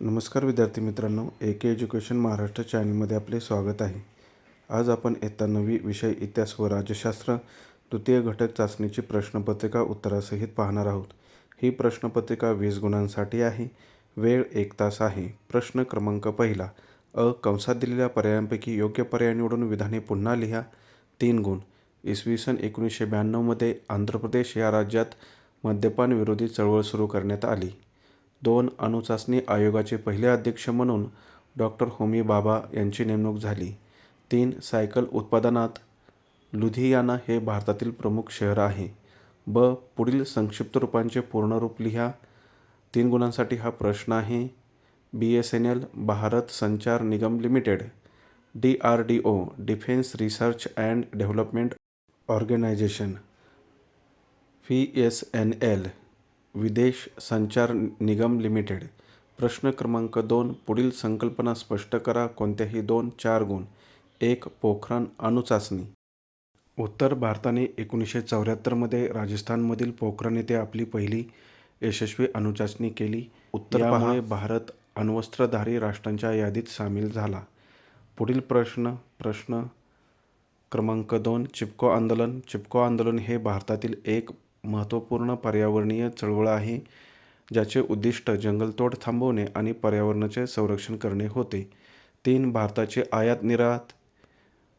नमस्कार विद्यार्थी मित्रांनो ए के एज्युकेशन महाराष्ट्र चॅनलमध्ये आपले स्वागत आहे. आज आपण इयत्ता नवी विषय इतिहास व राज्यशास्त्र तृतीय घटक चाचणीची प्रश्नपत्रिका उत्तरासहित पाहणार आहोत. ही प्रश्नपत्रिका वीस गुणांसाठी आहे. वेळ एक तास आहे. प्रश्न क्रमांक पहिला. अ. कंसात दिलेल्या पर्यायांपैकी योग्य पर्याय निवडून विधाने पुन्हा लिहा. तीन गुण. इसवी सन एकोणीसशे ब्याण्णवमध्ये आंध्र प्रदेश या राज्यात मद्यपान विरोधी चळवळ सुरू करण्यात आली. दोन अणुचाचणी आयोगाचे पहिले अध्यक्ष म्हणून डॉक्टर होमी बाबा यांची नेमणूक झाली. तीन सायकल उत्पादनात लुधियाना हे भारतातील प्रमुख शहर आहे. ब. पुढील संक्षिप्त रूपांचे पूर्ण रूप लिहा. तीन गुणांसाठी हा प्रश्न आहे. B S N L Bharat Sanchar Nigam limited D R D O defence research and development organisation V S N L. Videsh Sanchar Nigam limited. प्रश्न क्रमांक दोन पुढील संकल्पना स्पष्ट करा कोणत्याही दोन चार गुण. एक पोखरण अणुचाचणी उत्तर भारताने एकोणीसशे चौऱ्याहत्तरमध्ये राजस्थानमधील पोखरण येथे आपली पहिली यशस्वी अणुचाचणी केली. उत्तरामुळे भारत अण्वस्त्रधारी राष्ट्रांच्या यादीत सामील झाला. पुढील प्रश्न प्रश्न क्रमांक दोन चिपको आंदोलन. चिपको आंदोलन हे भारतातील एक महत्त्वपूर्ण पर्यावरणीय चळवळ आहे ज्याचे उद्दिष्ट जंगलतोड थांबवणे आणि पर्यावरणाचे संरक्षण करणे होते. तीन भारताचे आयात निर्यात.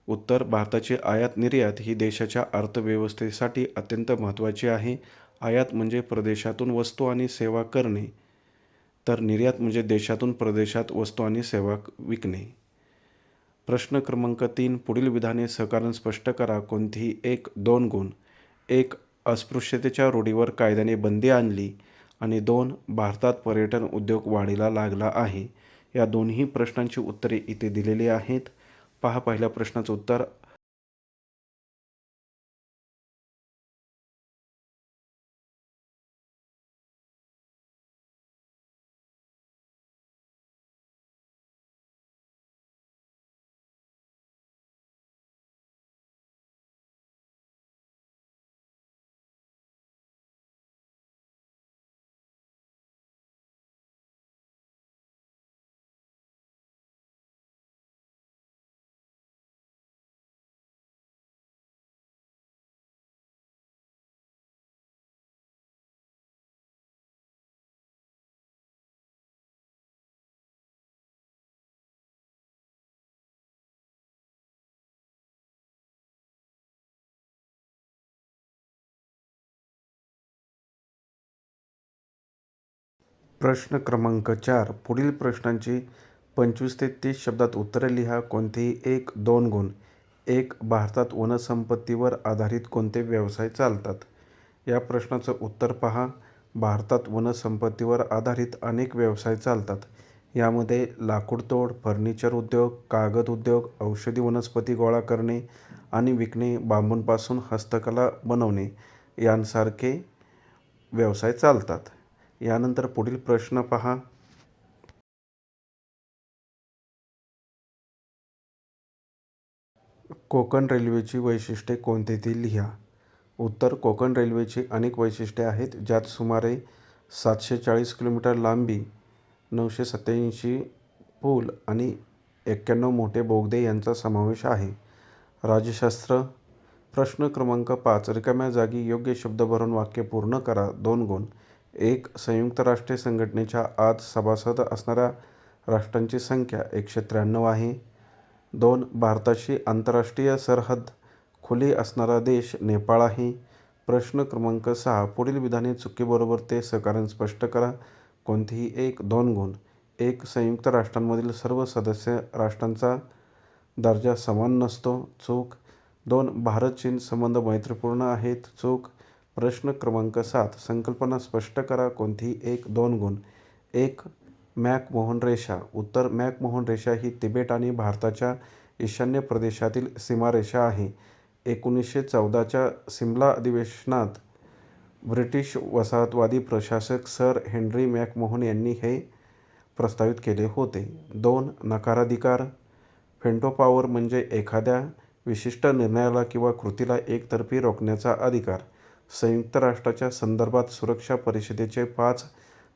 उत्तर भारताची आयात निर्यात ही देशाच्या अर्थव्यवस्थेसाठी अत्यंत महत्त्वाची आहे. आयात म्हणजे प्रदेशातून वस्तू आणि सेवा करणे तर निर्यात म्हणजे देशातून प्रदेशात वस्तू आणि सेवा विकणे. प्रश्न क्रमांक तीन पुढील विधाने सहकारण स्पष्ट करा. कोणतीही एक दोन गुण. एक अस्पृश्यतेच्या रूढीवर कायद्याने बंदी आणली आणि दोन भारतात पर्यटन उद्योग वाढीला लागला आहे. या दोन्ही प्रश्नांची उत्तरे इथे दिलेली आहेत. पहा पहिल्या प्रश्नाचं उत्तर प्रश्न क्रमांक चार. पुढील प्रश्नांची पंचवीस ते तीस शब्दात उत्तरे लिहा. कोणतेही एक दोन गुण. एक भारतात वनसंपत्तीवर आधारित कोणते व्यवसाय चालतात? या प्रश्नाचं उत्तर पहा. भारतात वनसंपत्तीवर आधारित अनेक व्यवसाय चालतात. यामध्ये लाकूडतोड फर्निचर उद्योग कागद उद्योग औषधी वनस्पती गोळा करणे आणि विकणे बांबूंपासून हस्तकला बनवणे यांसारखे व्यवसाय चालतात. यानंतर पुढील प्रश्न पहा. कोकण रेल्वेची वैशिष्ट्ये कोणती ती लिहा. उत्तर कोकण रेल्वेची अनेक वैशिष्ट्ये आहेत ज्यात सुमारे सातशे चाळीस किलोमीटर लांबी नऊशे सत्याऐंशी पूल आणि एक्क्याण्णव मोठे बोगदे यांचा समावेश आहे. राज्यशास्त्र प्रश्न क्रमांक पाच रिकाम्या जागी योग्य शब्द भरून वाक्य पूर्ण करा दोन गुण. एक संयुक्त राष्ट्रे संघटनेच्या आत सभासद असणाऱ्या राष्ट्रांची संख्या एकशे त्र्याण्णव आहे. दोन भारताशी आंतरराष्ट्रीय सरहद खुली असणारा देश नेपाळ आहे. प्रश्न क्रमांक सहा पुढील विधाने चुकीबरोबर ते सकारण स्पष्ट करा. कोणतीही एक दोन गुण. एक संयुक्त राष्ट्रांमधील सर्व सदस्य राष्ट्रांचा दर्जा समान नसतो. चूक. दोन भारत चीन संबंध मैत्रीपूर्ण आहेत. चूक. प्रश्न क्रमांक सात. संकल्पना स्पष्ट करा. कोणतीही एक दोन गुण. एक मॅकमोहन रेषा. उत्तर मॅकमोहन रेषा ही तिबेट आणि भारताच्या ईशान्य प्रदेशातील सीमारेषा आहे. एकोणीसशे चौदाच्या सिमला अधिवेशनात ब्रिटिश वसाहतवादी प्रशासक सर हेनरी मॅकमोहन यांनी हे प्रस्तावित केले होते. दोन नकाराधिकार. फेंटो पॉवर म्हणजे एखाद्या विशिष्ट निर्णयाला किंवा कृतीला एकतर्फी रोखण्याचा अधिकार. संयुक्त राष्ट्राच्या संदर्भात सुरक्षा परिषदेचे पाच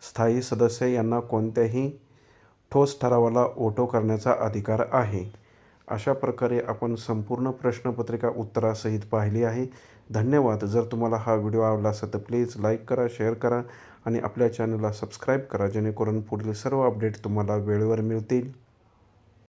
स्थायी सदस्य यांना कोणत्याही ठोस ठरावाला ओटो करण्याचा अधिकार आहे. अशा प्रकारे आपण संपूर्ण प्रश्नपत्रिका उत्तरासहित पाहिली आहे. धन्यवाद. जर तुम्हाला हा व्हिडिओ आवडला असेल तर प्लीज लाईक करा शेअर करा आणि आपल्या चॅनलला सबस्क्राईब करा जेणेकरून पुढील सर्व अपडेट तुम्हाला वेळेवर मिळतील.